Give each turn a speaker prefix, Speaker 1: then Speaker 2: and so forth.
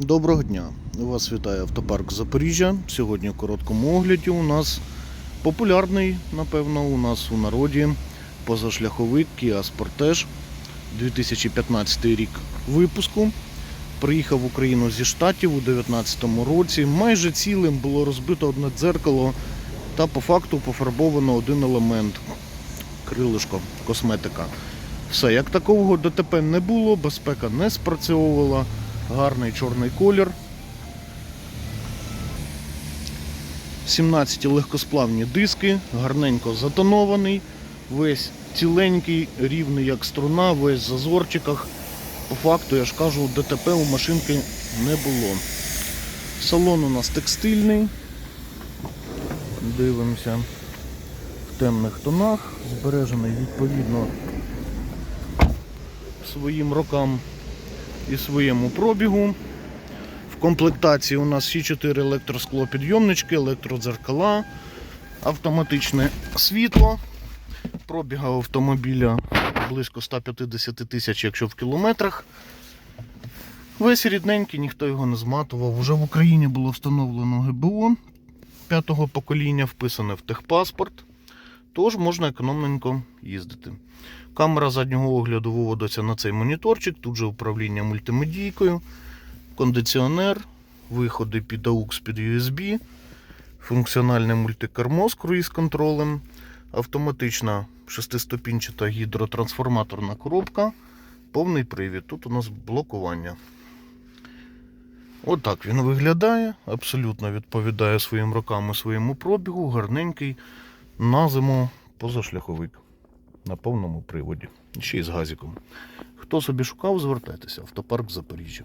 Speaker 1: Доброго дня! Вас вітає автопарк Запоріжжя. Сьогодні в короткому огляді у нас популярний, напевно, у нас у народі позашляховик Kia Sportage 2015 рік випуску. Приїхав в Україну зі штатів у 2019 році. Майже цілим було розбито одне дзеркало та по факту пофарбовано один елемент крилишко, косметика. Все, як такого ДТП не було, безпека не спрацьовувала, гарний чорний колір. 17 легкосплавні диски, гарненько затонований, весь ціленький, рівний як струна, весь в зазорчиках. По факту, я ж кажу, ДТП у машинки не було. Салон у нас текстильний. Дивимося в темних тонах, збережений відповідно своїм рокам і своєму пробігу. В комплектації у нас всі 4 електросклопідйомнички, електродзеркала, автоматичне світло. Пробіга автомобіля близько 150 тисяч, якщо в кілометрах. Весь рідненький, ніхто його не зматував. Уже в Україні було встановлено ГБО п'ятого покоління, вписане в техпаспорт. Тож можна економненько їздити. Камера заднього огляду виводиться на цей моніторчик, тут же управління мультимедійкою, кондиціонер, виходи під AUX під USB, функціональне мультикермо з круїз-контролем, автоматична шестиступінчата гідротрансформаторна коробка, повний привід. Тут у нас блокування. Отак він виглядає, абсолютно відповідає своїм рокам і своєму пробігу, гарненький на зиму позашляховик на повному приводі. Ще й з газиком. Хто собі шукав, звертайтеся. Автопарк Запоріжжя.